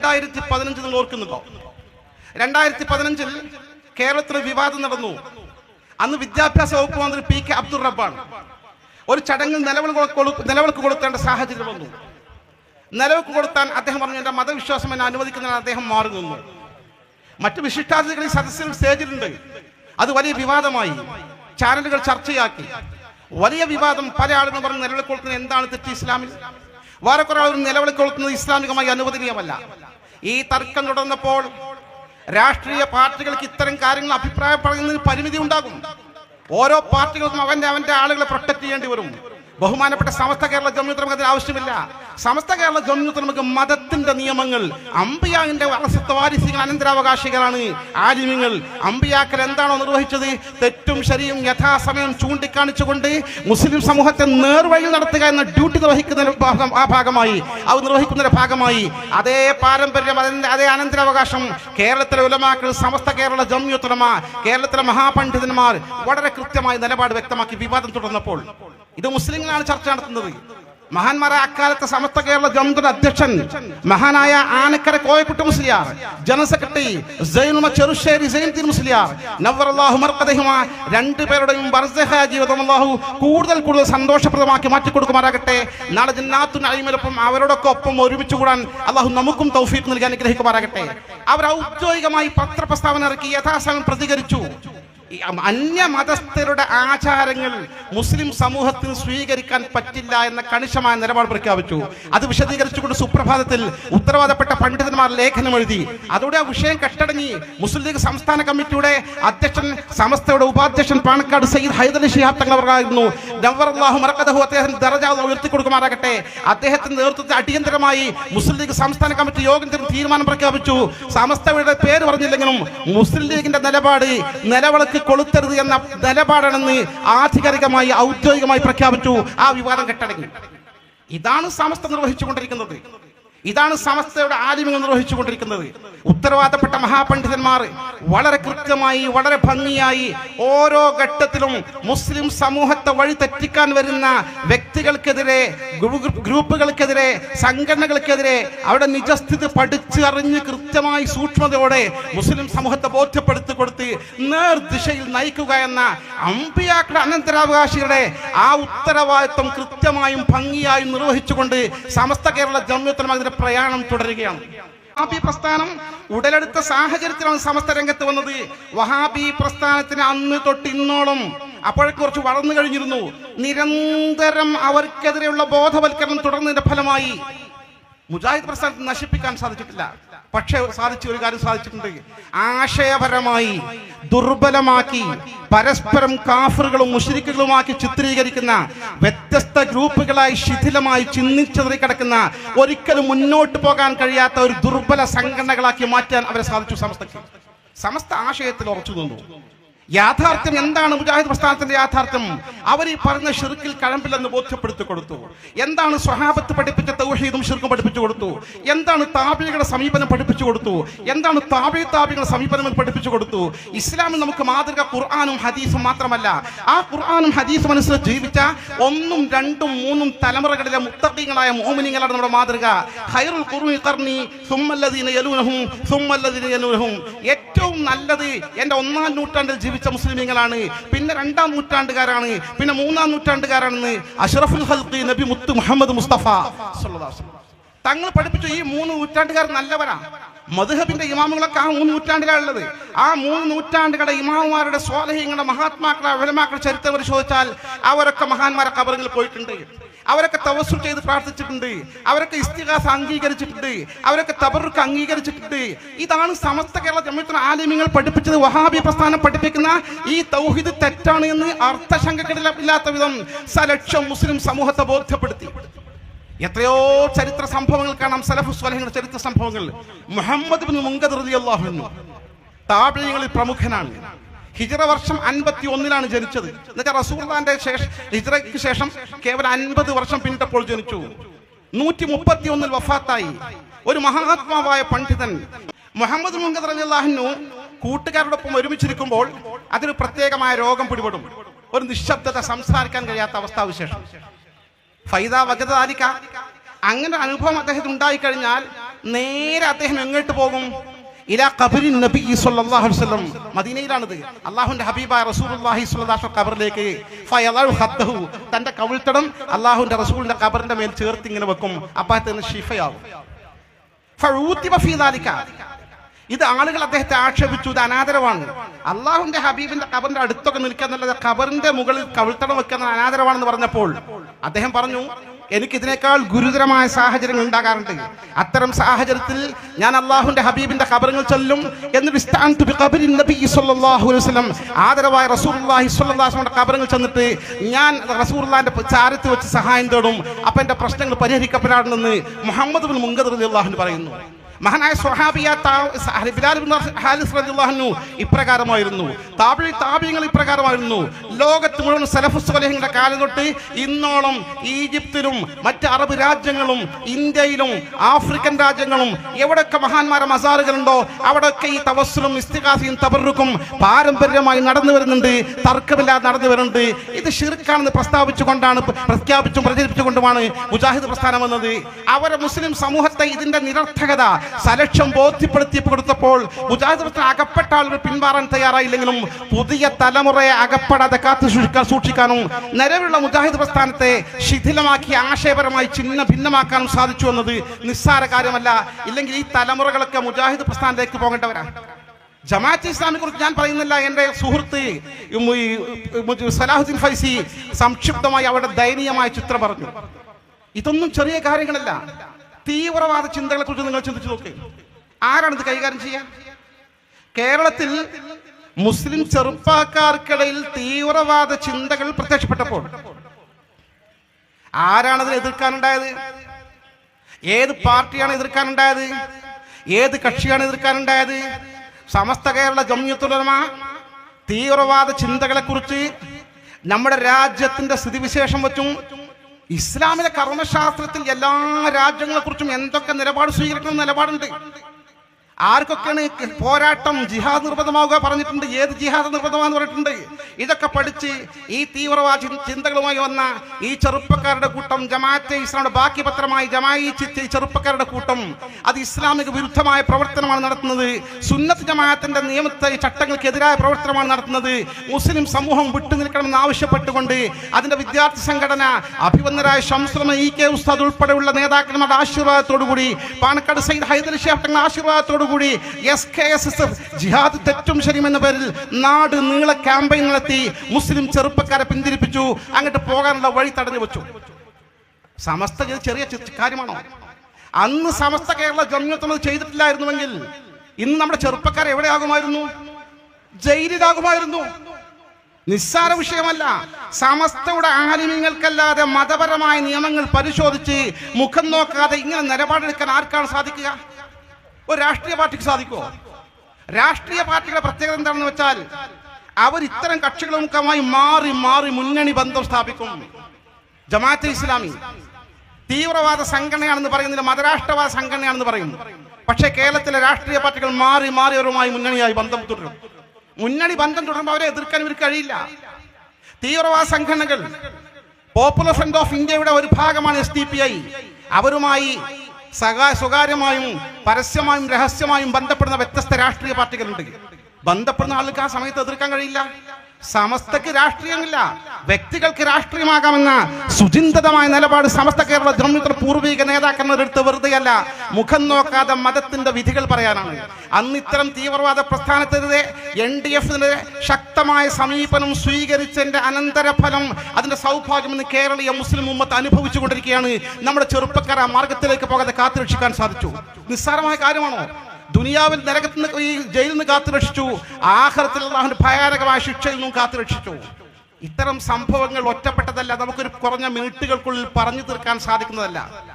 രണ്ടായിരത്തി പതിനഞ്ച് നിങ്ങൾ ഓർക്കുന്നുണ്ടോ? രണ്ടായിരത്തി പതിനഞ്ചിൽ കേരളത്തിൽ വിവാദം നടന്നു. അന്ന് വിദ്യാഭ്യാസ വകുപ്പ് മന്ത്രി പി കെ അബ്ദുൾ റബ്ബാണ്. ഒരു ചടങ്ങിൽ നിലവിളക്ക് നിലവിളക്ക് കൊടുത്തേണ്ട സാഹചര്യം വന്നു. നിലവിളക്ക് കൊടുത്താൻ അദ്ദേഹം പറഞ്ഞു എന്റെ മതവിശ്വാസം എന്നെ അനുവദിക്കുന്നതിന് അദ്ദേഹം മാറി നിന്നു. മറ്റു വിശിഷ്ടാതിഥികൾ ഈ സദസ്സിൽ സ്റ്റേജിലുണ്ട്. അത് വലിയ വിവാദമായി. ചാനലുകൾ ചർച്ചയാക്കി. വലിയ വിവാദം പല ആളുകളും പറഞ്ഞു നിലവിളക്ക് കൊടുക്കുന്നത് എന്താണ് തെറ്റ് ഇസ്ലാമിൽ? വേറെ കുറെ ആളുകൾ നിലവിളക്ക് കൊടുക്കുന്നത് ഇസ്ലാമികമായി അനുവദനീയമല്ല. ഈ തർക്കം തുടർന്നപ്പോൾ രാഷ്ട്രീയ പാർട്ടികൾക്ക് ഇത്തരം കാര്യങ്ങൾ അഭിപ്രായം പറയുന്നതിന് പരിമിതി ഉണ്ടാകും. ഓരോ പാർട്ടികൾക്കും അവന്റെ അവന്റെ ആളുകളെ പ്രൊട്ടക്ട് ചെയ്യേണ്ടി വരും. ബഹുമാനപ്പെട്ട സമസ്ത കേരള ജമ്യൂത്ത് നമുക്ക് അതിന് ആവശ്യമില്ല. സമസ്ത കേരള ജമ്യൂത്ത് നമുക്ക് മതത്തിന്റെ നിയമങ്ങൾ അമ്പിയാവിന്റെ വളസത്വാരിസികൾ അനന്തരാവകാശികളാണ്. ആലിമ്യങ്ങൾ അമ്പിയാക്കൽ എന്താണോ നിർവഹിച്ചത്? തെറ്റും ശരിയും യഥാസമയം ചൂണ്ടിക്കാണിച്ചുകൊണ്ട് മുസ്ലിം സമൂഹത്തെ നേർവഴി നടത്തുക എന്ന ഡ്യൂട്ടി നിർവഹിക്കുന്ന ആ ഭാഗമായി അത് നിർവഹിക്കുന്നതിന്റെ ഭാഗമായി. അതേ പാരമ്പര്യം അതിന്റെ അതേ അനന്തരാവകാശം കേരളത്തിലെ ഉലമാക്കൾ സമസ്ത കേരള ജമ്യൂത്തുലമ കേരളത്തിലെ മഹാപണ്ഡിതന്മാർ വളരെ കൃത്യമായി നിലപാട് വ്യക്തമാക്കി വിവാദം തുടർന്നപ്പോൾ ഇത് മുസ്ലിങ്ങളാണ് ചർച്ച നടത്തുന്നത്. മഹാന്മാരായ അക്കാലത്തെ സമസ്ത കേരള ജമ്മുയുടെ അധ്യക്ഷൻ മഹാനായ ആനക്കര കോയക്കുട്ടി മുസ്ലിയാർ ജനറൽ സെക്രട്ടറി സൈൻതീൻ മുസ്ലിയാർ നവറല്ലാഹു മർക്കദഹിമ രണ്ടുപേരുടെയും ബർസഹ ജീവിതം അല്ലാഹു കൂടുതൽ കൂടുതൽ സന്തോഷപ്രദമാക്കി മാറ്റി കൊടുക്കുമാറാകട്ടെ നാളെ ജിന്നാത്തു അഴിമലൊപ്പം അവരോടൊക്കെ ഒപ്പം ഒരുമിച്ച് കൂടാൻ അള്ളാഹു നമുക്കും തൗഫീഖ് നൽകി അനുഗ്രഹിക്കുമാറാകട്ടെ. അവർ ഔദ്യോഗികമായി പത്രപ്രസ്താവന ഇറക്കി യഥാസമയം പ്രതികരിച്ചു. അന്യ മതസ്ഥരുടെ ആചാരങ്ങൾ മുസ്ലിം സമൂഹത്തിന് സ്വീകരിക്കാൻ പറ്റില്ല എന്ന കണിശമായ നിലപാട് പ്രഖ്യാപിച്ചു. അത് വിശദീകരിച്ചുകൊണ്ട് സുപ്രഭാതത്തിൽ ഉത്തരവാദപ്പെട്ട പണ്ഡിതന്മാർ ലേഖനം എഴുതി. അതോടെ ആ വിഷയം കെട്ടടങ്ങി. മുസ്ലിം ലീഗ് സംസ്ഥാന കമ്മിറ്റിയുടെ അധ്യക്ഷൻ സമസ്തയുടെ ഉപാധ്യക്ഷൻ പാണക്കാട് സയ്യിദ് ഹൈദലി ഷിഹാബ് തങ്ങൾ അവർക്കായിരുന്നു അദ്ദേഹം ദർജ ഉയർത്തി കൊടുക്കുമാറാകട്ടെ അദ്ദേഹത്തിന്റെ നേതൃത്വത്തിൽ അടിയന്തരമായി മുസ്ലിം ലീഗ് സംസ്ഥാന കമ്മിറ്റി യോഗം തീരുമാനം പ്രഖ്യാപിച്ചു. സമസ്തയുടെ പേര് പറഞ്ഞില്ലെങ്കിലും മുസ്ലിം ലീഗിന്റെ നിലപാട് നിലവിളക്ക് കൊളുത്തരുത് എന്ന നിലപാടാണെന്ന് ആധികാരികമായി ഔദ്യോഗികമായി പ്രഖ്യാപിച്ചു. ആ വിവാദം കെട്ടടങ്ങി. ഇതാണ് സമസ്ത നിർവഹിച്ചുകൊണ്ടിരിക്കുന്നത്. ഇതാണ് സമസ്തയുടെ ആലിമ്യങ്ങൾ നിർവഹിച്ചുകൊണ്ടിരിക്കുന്നത്. ഉത്തരവാദപ്പെട്ട മഹാപണ്ഡിതന്മാർ വളരെ കൃത്യമായി വളരെ ഭംഗിയായി ഓരോ ഘട്ടത്തിലും മുസ്ലിം സമൂഹത്തെ വഴി തെറ്റിക്കാൻ വരുന്ന വ്യക്തികൾക്കെതിരെ ഗ്രൂ- ഗ്രൂപ്പുകൾക്കെതിരെ സംഘടനകൾക്കെതിരെ അവിടെ നിജസ്ഥിതി പഠിച്ച് അറിഞ്ഞ് കൃത്യമായി സൂക്ഷ്മതയോടെ മുസ്ലിം സമൂഹത്തെ ബോധ്യപ്പെടുത്തി കൊടുത്ത് നേർദിശയിൽ നയിക്കുക എന്ന അമ്പിയാക്കളുടെ അനന്തരാവകാശികളുടെ ആ ഉത്തരവാദിത്വം കൃത്യമായും ഭംഗിയായും നിർവഹിച്ചുകൊണ്ട് സമസ്ത കേരള ജമ്യത്തിനും അതിന്റെ പ്രയാണം തുടരുകയാണ്. വഹാബി പ്രസ്ഥാനം ഉടലെടുത്ത സാഹചര്യത്തിലാണ് സമസ്ത രംഗത്ത് വന്നത്. വഹാബി പ്രസ്ഥാനത്തിന് അന്ന് തൊട്ട് ഇന്നോളം കുറച്ച് വളർന്നു കഴിഞ്ഞിരുന്നു. നിരന്തരം അവർക്കെതിരെയുള്ള ബോധവൽക്കരണം തുടർന്നതിന്റെ ഫലമായി മുജാഹിദ് പ്രസ്ഥാനത്തെ നശിപ്പിക്കാൻ സാധിച്ചിട്ടില്ല. പക്ഷേ സാധിച്ച ഒരു കാര്യം സാധിച്ചിട്ടുണ്ട്. ആശയപരമായി ദുർബലമാക്കി പരസ്പരം കാഫറുകളും മുഷരിക്കുകളുമാക്കി ചിത്രീകരിക്കുന്ന വ്യത്യസ്ത ഗ്രൂപ്പുകളായി ശിഥിലമായി ചിന്നിച്ചെറി കിടക്കുന്ന ഒരിക്കലും മുന്നോട്ട് പോകാൻ കഴിയാത്ത ഒരു ദുർബല സംഘടനകളാക്കി മാറ്റാൻ അവരെ സാധിച്ചു സമസ്തയ്ക്ക്. സമസ്ത ആശയത്തിൽ ഉറച്ചു നിന്നു. യാഥാർത്ഥ്യം എന്താണ് മുജാഹിദ് പ്രസ്ഥാനത്തിന്റെ യാഥാർത്ഥ്യം? അവർ ഈ പറഞ്ഞ ഷിർക്കിൽ കഴമ്പില്ലെന്ന് ബോധ്യപ്പെടുത്തി കൊടുത്തു. എന്താണ് സ്വഹാബത്ത് പഠിപ്പിച്ച തൗഹീദും ഷിർക്കും പഠിപ്പിച്ചു കൊടുത്തു? എന്താണ് താപികളുടെ സമീപനം പഠിപ്പിച്ചു കൊടുത്തു? എന്താണ് താപി താപികളുടെ സമീപനം പഠിപ്പിച്ചു കൊടുത്തു? ഇസ്ലാമിൽ നമുക്ക് മാതൃക ഖുർആാനും ഹദീസും മാത്രമല്ല. ആ ഖുർആാനും ഹദീസും അനുസരിച്ച് ജീവിച്ച ഒന്നും രണ്ടും മൂന്നും തലമുറകളിലെ മുത്തഖീങ്ങളായ മോമിനിങ്ങളാണ് നമ്മുടെ മാതൃക. ഖൈറുൽ ഖുർനി ഖർനി സുമ്മല്ലദീന യലൂനഹും സുമ്മല്ലദീന യലൂനഹും. ഏറ്റവും നല്ലത് എന്റെ ഒന്നാം നൂറ്റാണ്ടിൽ ജീവിച്ച മുസ്ലിമീങ്ങളാണ്. പിന്നെ രണ്ടാം നൂറ്റാണ്ടുകാരാണ്. പിന്നെ മൂന്നാം നൂറ്റാണ്ടുകാരാണെന്ന് അഷറഫുൽ ഹൽക്കി നബി മുത്ത് മുഹമ്മദ് മുസ്തഫ. തങ്ങൾ പഠിപ്പിച്ച ഈ മൂന്ന് നൂറ്റാണ്ടുകാർ നല്ലവരാ. മധുഹബിന്റെ ഇമാമുകളൊക്കെ ആ മൂന്ന് നൂറ്റാണ്ടിലാണുള്ളത് ആ മൂന്ന് നൂറ്റാണ്ടുകളുടെ ഇമാമുമാരുടെ സ്വാധീനങ്ങളുടെ മഹാത്മാക്കളെ വിലമാക്കളുടെ ചരിത്രം പരിശോധിച്ചാൽ അവരൊക്കെ മഹാന്മാരെ കബറുകളിൽ പോയിട്ടുണ്ട്. അവരൊക്കെ തവസ്സു ചെയ്ത് പ്രാർത്ഥിച്ചിട്ടുണ്ട്. അവരൊക്കെ ഇസ്തിഹാസ അംഗീകരിച്ചിട്ടുണ്ട്. അവരൊക്കെ തബറുക്ക് അംഗീകരിച്ചിട്ടുണ്ട്. ഇതാണ് സമസ്ത കേരള ജമീത്തിന് ആലിമ്യങ്ങൾ പഠിപ്പിച്ചത്. വഹാബി പ്രസ്ഥാനം പഠിപ്പിക്കുന്ന ഈ തൗഹിദ് തെറ്റാണ് എന്ന് അർത്ഥശങ്കകളില്ലാത്ത വിധം സലക്ഷം മുസ്ലിം സമൂഹത്തെ ബോധ്യപ്പെടുത്തി. എത്രയോ ചരിത്ര സംഭവങ്ങൾ കാണാം. സലഫു സ്വലഹങ്ങളുടെ ചരിത്ര സംഭവങ്ങൾ. മുഹമ്മദ് ബിൻ മുങ്കദ് അൻഹു. താപീയങ്ങളിൽ പ്രമുഖനാണ്. ഹിജറ വർഷം അൻപത്തി ഒന്നിലാണ് ജനിച്ചത്. എന്നുവെച്ചാൽ റസൂർദാന്റെ ശേഷം ഹിജറയ്ക്ക് ശേഷം കേവലം അൻപത് വർഷം പിന്നിട്ടപ്പോൾ ജനിച്ചു. നൂറ്റി മുപ്പത്തി ഒന്നിൽ വഫാത്തായി. ഒരു മഹാത്മാവായ പണ്ഡിതൻ മുഹമ്മദ് മുങ്കദ് റളിയല്ലാഹു കൂട്ടുകാരോടൊപ്പം ഒരുമിച്ചിരിക്കുമ്പോൾ അതൊരു പ്രത്യേകമായ രോഗം പിടിപെടും. ഒരു നിശബ്ദത സംസാരിക്കാൻ കഴിയാത്ത അവസ്ഥാവിശേഷം ഫൈദ വജതാലിക്ക അങ്ങനെ അനുഭവം അദ്ദേഹത്തിന് ഉണ്ടായിക്കഴിഞ്ഞാൽ നേരെ അദ്ദേഹം എങ്ങോട്ട് പോകും? ഇലാ നബി അലൈഹി വസല്ലം. അല്ലാഹുവിന്റെ ഹബീബായ റസൂലുള്ളാഹി സ്വല്ലല്ലാഹു തന്റെ കവിൾത്തടം അല്ലാഹുവിന്റെ റസൂലിന്റെ കബറിന്റെ മേൽ ചേർത്ത് ഇങ്ങനെ വെക്കും. അപ്പോൾ അദ്ദേഹത്തിന് ഷിഫയാവും ഫഊതിബ ഫീ ദാലിക. ഇത് ആളുകൾ അദ്ദേഹത്തെ ആക്ഷേപിച്ചു. ഇത് അനാദരവാണ്. അള്ളാഹുന്റെ ഹബീബിന്റെ കബറിന്റെ അടുത്തൊക്കെ നിൽക്കുക എന്നുള്ളത് കബറിന്റെ മുകളിൽ കവിൾത്തടം വെക്കുന്ന അനാദരവാണെന്ന് പറഞ്ഞപ്പോൾ അദ്ദേഹം പറഞ്ഞു എനിക്ക് ഇതിനേക്കാൾ ഗുരുതരമായ സാഹചര്യങ്ങൾ ഉണ്ടാകാറുണ്ട്. അത്തരം സാഹചര്യത്തിൽ ഞാൻ അള്ളാഹുവിന്റെ ഹബീബിന്റെ ഖബറുകൾ ചൊല്ലും വസല്ലം ആദരവായ വസല്ലമയുടെ ഖബറുകൾ ചെന്നിട്ട് ഞാൻ റസൂലുള്ളാഹിന്റെ ചാരത്ത് വെച്ച് സഹായം തേടും. അപ്പൊ എന്റെ പ്രശ്നങ്ങൾ പരിഹരിക്കപ്പെടാറുണ്ടെന്ന് മുഹമ്മദ് ബിൻ പറയുന്നു. മഹാനായ സ്വഹാബിയ താ- സ- ബിലാൽ റളിയല്ലാഹു അൻഹു ഇപ്രകാരമായിരുന്നു. താബി താബിയങ്ങൾ ഇപ്രകാരമായിരുന്നു. ലോകത്ത് മുഴുവൻ സലഫു സ്വലഹിങ്ങളുടെ കാലം തൊട്ട് ഇന്നോളം ഈജിപ്തിലും മറ്റ് അറബ് രാജ്യങ്ങളും ഇന്ത്യയിലും ആഫ്രിക്കൻ രാജ്യങ്ങളും എവിടെയൊക്കെ മഹാന്മാരെ മസാറുകളുണ്ടോ അവിടെയൊക്കെ ഈ തവസ്സുലും ഇസ്തികാസിയും തബറുക്കും പാരമ്പര്യമായി നടന്നു വരുന്നുണ്ട് തർക്കമില്ലാതെ നടന്നു വരുന്നുണ്ട്. ഇത് ഷിർക്കാണെന്ന് പ്രസ്താവിച്ചുകൊണ്ടാണ് പ്രഖ്യാപിച്ചും പ്രചരിപ്പിച്ചുകൊണ്ടുമാണ് മുജാഹിദ് പ്രസ്ഥാനം വന്നത്. അവരെ മുസ്ലിം സമൂഹത്തെ ഇതിന്റെ നിരർത്ഥകത സലക്ഷം ബോധ്യപ്പെടുത്തി കൊടുത്തപ്പോൾ മുജാഹിദ് പ്രസ്ഥാനം അകപ്പെട്ട ആളുകൾ പിന്മാറാൻ തയ്യാറായില്ലെങ്കിലും പുതിയ തലമുറയെ അകപ്പെടാതെ കാത്തു സൂക്ഷിക്കാൻ സൂക്ഷിക്കാനും നിലവിലുള്ള മുജാഹിദ് പ്രസ്ഥാനത്തെ ശിഥിലമാക്കി ആശയപരമായി ചിഹ്ന ഭിന്നമാക്കാനും സാധിച്ചു എന്നത് നിസ്സാര കാര്യമല്ല. ഇല്ലെങ്കിൽ ഈ തലമുറകളൊക്കെ മുജാഹിദ് പ്രസ്ഥാനത്തേക്ക് പോകേണ്ടവരാണ് ജമാഅത്ത് ഇസ്ലാമിനെ കുറിച്ച് ഞാൻ പറയുന്നില്ല. എന്റെ സുഹൃത്ത് സലാഹുദ്ദീൻ ഫൈസി സംക്ഷിപ്തമായി അവരുടെ ദയനീയമായ ചിത്രം പറഞ്ഞു. ഇതൊന്നും ചെറിയ കാര്യങ്ങളല്ല. തീവ്രവാദ ചിന്തകളെ കുറിച്ച് നിങ്ങൾ ചിന്തിച്ചു നോക്ക്. ആരാണ് ഇത് കൈകാര്യം ചെയ്യുക കേരളത്തിൽ മുസ്ലിം ചെറുപ്പക്കാർക്കിടയിൽ തീവ്രവാദ ചിന്തകൾ പ്രത്യക്ഷപ്പെട്ടപ്പോൾ ആരാണ് ആരാണതിനെ എതിർക്കാനുണ്ടായത്? ഏത് പാർട്ടിയാണ് എതിർക്കാനുണ്ടായത്? ഏത് കക്ഷിയാണ് എതിർക്കാനുണ്ടായത്? സമസ്ത കേരള ജമ്യത്തുലമ തീവ്രവാദ ചിന്തകളെ കുറിച്ച് നമ്മുടെ രാജ്യത്തിന്റെ സ്ഥിതിവിശേഷം വെച്ചും ഇസ്ലാമിലെ കർമ്മശാസ്ത്രത്തിൽ എല്ലാ രാജ്യങ്ങളെ കുറിച്ചും എന്തൊക്കെ നിലപാട് സ്വീകരിക്കണം നിലപാടുണ്ട്. ആർക്കൊക്കെയാണ് പോരാട്ടം ജിഹാദ് നിർബന്ധമാവുക പറഞ്ഞിട്ടുണ്ട്? ഏത് ജിഹാദ് നിർബന്ധമാന്ന് പറഞ്ഞിട്ടുണ്ട്? ഇതൊക്കെ പഠിച്ച് ഈ തീവ്രവാദ ചിന്തകളുമായി വന്ന ഈ ചെറുപ്പക്കാരുടെ കൂട്ടം ജമാഅത്തെ ഇസ്ലാമിന്റെ ബാക്കി പത്രമായി ജമായി ഈ ചെറുപ്പക്കാരുടെ കൂട്ടം അത് ഇസ്ലാമിക വിരുദ്ധമായ പ്രവർത്തനമാണ് നടത്തുന്നത്. സുന്നത്ത് ജമാഅത്തിന്റെ നിയമത്തെ ചട്ടങ്ങൾക്കെതിരായ പ്രവർത്തനമാണ് നടത്തുന്നത്. മുസ്ലിം സമൂഹം വിട്ടുനിൽക്കണമെന്ന് ആവശ്യപ്പെട്ടുകൊണ്ട് അതിന്റെ വിദ്യാർത്ഥി സംഘടന അഭിവന്ദരായ ശംസ്രമ ഇ കെ ഉസ്താദ് ഉൾപ്പെടെയുള്ള നേതാക്കന്മാരുടെ ആശീർവാദത്തോടുകൂടി പാണക്കാട് സൈദ് ഹൈദർ ഷേഫ് തങ്ങളുടെ ആശീർവാദത്തോടുകൂടി S K S S F ജിഹാദ് തെറ്റും ശരിയും എന്ന പേരിൽ നാട് നീള ക്യാമ്പയിൻ നടത്തി മുസ്ലിം ചെറുപ്പക്കാരെ പിന്തിരിപ്പിച്ചു. അങ്ങോട്ട് പോകാനുള്ള വഴി തടഞ്ഞു വെച്ചു. സമസ്ത ചെറിയ കാര്യമാണോ? അന്ന് സമസ്ത കേരള ജമ്യത്വം ചെയ്തിട്ടില്ലായിരുന്നുവെങ്കിൽ ഇന്ന് നമ്മുടെ ചെറുപ്പക്കാർ എവിടെയാകുമായിരുന്നു? ജയിലിലാകുമായിരുന്നു. നിസ്സാര വിഷയമല്ല. സമസ്തയുടെ ആലിമ്യങ്ങൾക്കല്ലാതെ മതപരമായ നിയമങ്ങൾ പരിശോധിച്ച് മുഖം നോക്കാതെ ഇങ്ങനെ നിലപാടെടുക്കാൻ ആർക്കാണ് സാധിക്കുക? ഒരു രാഷ്ട്രീയ പാർട്ടിക്ക് സാധിക്കുമോ രാഷ്ട്രീയ പാർട്ടികളുടെ പ്രത്യേകത എന്താണെന്ന് വെച്ചാൽ അവർ ഇത്തരം കക്ഷികളുമായി മാറി മാറി മുന്നണി ബന്ധം സ്ഥാപിക്കും. ജമാഅത്തെ ഇസ്ലാമി തീവ്രവാദ സംഘടനയാണെന്ന് പറയുന്നില്ല മതരാഷ്ട്രവാദ സംഘടനയാണെന്ന് പറയുന്നു പക്ഷേ കേരളത്തിലെ രാഷ്ട്രീയ പാർട്ടികൾ മാറി മാറി അവരുമായി മുന്നണിയായി ബന്ധം തുടരും. മുന്നണി ബന്ധം തുടരുമ്പോൾ അവരെ എതിർക്കാൻ ഇവർക്ക് കഴിയില്ല. തീവ്രവാദ സംഘടനകൾ പോപ്പുലർ ഫ്രണ്ട് ഓഫ് ഇന്ത്യയുടെ ഒരു ഭാഗമാണ് എസ് പി ഐ അവരുമായി സകാ സ്വകാര്യമായും പരസ്യമായും രഹസ്യമായും ബന്ധപ്പെടുന്ന വ്യത്യസ്ത രാഷ്ട്രീയ പാർട്ടികളുണ്ട്. ബന്ധപ്പെടുന്ന ആൾക്ക് ആ സമയത്ത് എതിർക്കാൻ കഴിയില്ല. സമസ്തക്ക് രാഷ്ട്രീയമില്ല. വ്യക്തികൾക്ക് രാഷ്ട്രീയമാകാമെന്ന സുചിന്തിതമായ നിലപാട് സമസ്ത കേരള ജമ്മിത്ര പൂർവിക നേതാക്കന്മാരെടുത്ത് വെറുതെയല്ല മുഖം നോക്കാതെ മതത്തിന്റെ വിധികൾ പറയാനാണ്. അന്ന് ഇത്തരം തീവ്രവാദ പ്രസ്ഥാനത്തിനെതിരെ എൻ ഡി എഫിനെതിരെ ശക്തമായ സമീപനം സ്വീകരിച്ചതിന്റെ അനന്തരഫലം അതിന്റെ സൗഭാഗ്യം ഇന്ന് കേരളീയ മുസ്ലിം ഉമ്മത്ത് അനുഭവിച്ചുകൊണ്ടിരിക്കുകയാണ്. നമ്മുടെ ചെറുപ്പക്കാർ ആ മാർഗത്തിലേക്ക് പോകാതെ കാത്തുരക്ഷിക്കാൻ സാധിച്ചു. നിസ്സാരമായ കാര്യമാണോ? ദുനിയാവിൽ നരകത്തിൽ നിന്ന് ഈ ജയിലിൽ നിന്ന് കാത്തു രക്ഷിച്ചു. ആഹ്റത്തിൽ അള്ളാഹുവിന്റെ ഭയാനകമായ ശിക്ഷയിൽ നിന്നും കാത്തു രക്ഷിച്ചു. ഇത്തരം സംഭവങ്ങൾ ഒറ്റപ്പെട്ടതല്ല. നമുക്കൊരു കുറഞ്ഞ മിനിറ്റുകൾക്കുള്ളിൽ പറഞ്ഞു തീർക്കാൻ സാധിക്കുന്നതല്ല.